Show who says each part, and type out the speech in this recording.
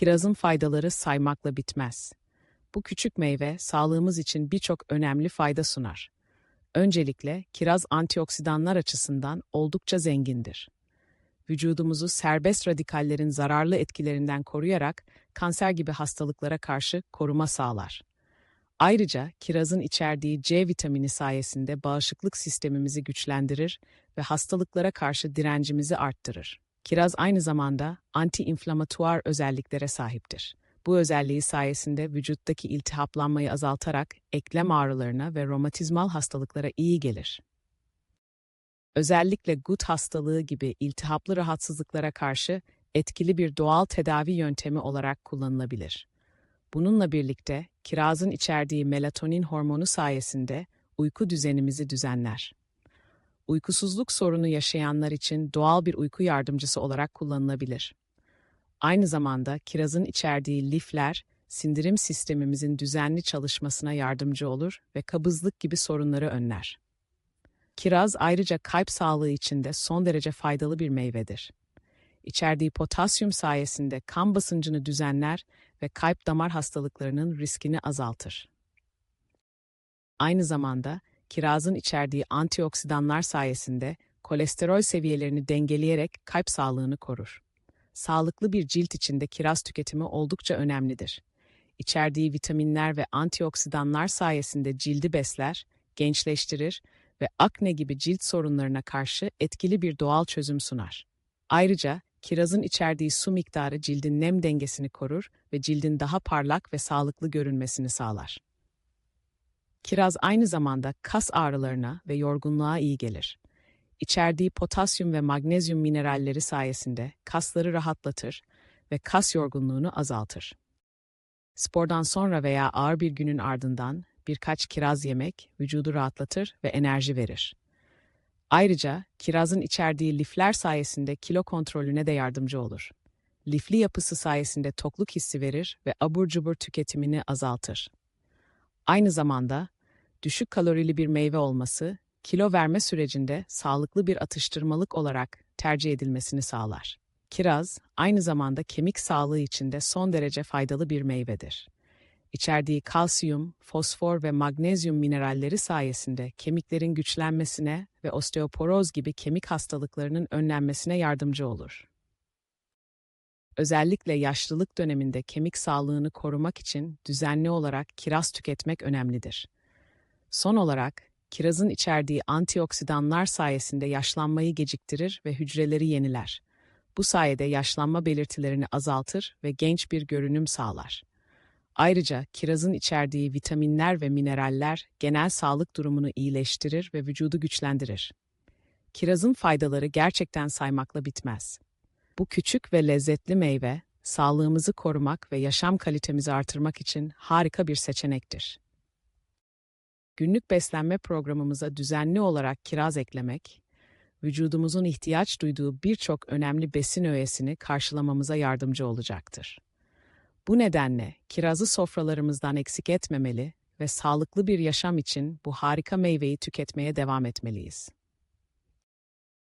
Speaker 1: Kirazın faydaları saymakla bitmez. Bu küçük meyve sağlığımız için birçok önemli fayda sunar. Öncelikle kiraz antioksidanlar açısından oldukça zengindir. Vücudumuzu serbest radikallerin zararlı etkilerinden koruyarak kanser gibi hastalıklara karşı koruma sağlar. Ayrıca kirazın içerdiği C vitamini sayesinde bağışıklık sistemimizi güçlendirir ve hastalıklara karşı direncimizi arttırır. Kiraz aynı zamanda anti-inflamatuar özelliklere sahiptir. Bu özelliği sayesinde vücuttaki iltihaplanmayı azaltarak eklem ağrılarına ve romatizmal hastalıklara iyi gelir. Özellikle gut hastalığı gibi iltihaplı rahatsızlıklara karşı etkili bir doğal tedavi yöntemi olarak kullanılabilir. Bununla birlikte kirazın içerdiği melatonin hormonu sayesinde uyku düzenimizi düzenler. Uykusuzluk sorunu yaşayanlar için doğal bir uyku yardımcısı olarak kullanılabilir. Aynı zamanda kirazın içerdiği lifler, sindirim sistemimizin düzenli çalışmasına yardımcı olur ve kabızlık gibi sorunları önler. Kiraz ayrıca kalp sağlığı için de son derece faydalı bir meyvedir. İçerdiği potasyum sayesinde kan basıncını düzenler ve kalp damar hastalıklarının riskini azaltır. Aynı zamanda kirazın içerdiği antioksidanlar sayesinde kolesterol seviyelerini dengeleyerek kalp sağlığını korur. Sağlıklı bir cilt için de kiraz tüketimi oldukça önemlidir. İçerdiği vitaminler ve antioksidanlar sayesinde cildi besler, gençleştirir ve akne gibi cilt sorunlarına karşı etkili bir doğal çözüm sunar. Ayrıca kirazın içerdiği su miktarı cildin nem dengesini korur ve cildin daha parlak ve sağlıklı görünmesini sağlar. Kiraz aynı zamanda kas ağrılarına ve yorgunluğa iyi gelir. İçerdiği potasyum ve magnezyum mineralleri sayesinde kasları rahatlatır ve kas yorgunluğunu azaltır. Spordan sonra veya ağır bir günün ardından birkaç kiraz yemek vücudu rahatlatır ve enerji verir. Ayrıca kirazın içerdiği lifler sayesinde kilo kontrolüne de yardımcı olur. Lifli yapısı sayesinde tokluk hissi verir ve abur cubur tüketimini azaltır. Aynı zamanda düşük kalorili bir meyve olması kilo verme sürecinde sağlıklı bir atıştırmalık olarak tercih edilmesini sağlar. Kiraz aynı zamanda kemik sağlığı için de son derece faydalı bir meyvedir. İçerdiği kalsiyum, fosfor ve magnezyum mineralleri sayesinde kemiklerin güçlenmesine ve osteoporoz gibi kemik hastalıklarının önlenmesine yardımcı olur. Özellikle yaşlılık döneminde kemik sağlığını korumak için düzenli olarak kiraz tüketmek önemlidir. Son olarak, kirazın içerdiği antioksidanlar sayesinde yaşlanmayı geciktirir ve hücreleri yeniler. Bu sayede yaşlanma belirtilerini azaltır ve genç bir görünüm sağlar. Ayrıca kirazın içerdiği vitaminler ve mineraller genel sağlık durumunu iyileştirir ve vücudu güçlendirir. Kirazın faydaları gerçekten saymakla bitmez. Bu küçük ve lezzetli meyve, sağlığımızı korumak ve yaşam kalitemizi artırmak için harika bir seçenektir. Günlük beslenme programımıza düzenli olarak kiraz eklemek, vücudumuzun ihtiyaç duyduğu birçok önemli besin öğesini karşılamamıza yardımcı olacaktır. Bu nedenle kirazı sofralarımızdan eksik etmemeli ve sağlıklı bir yaşam için bu harika meyveyi tüketmeye devam etmeliyiz.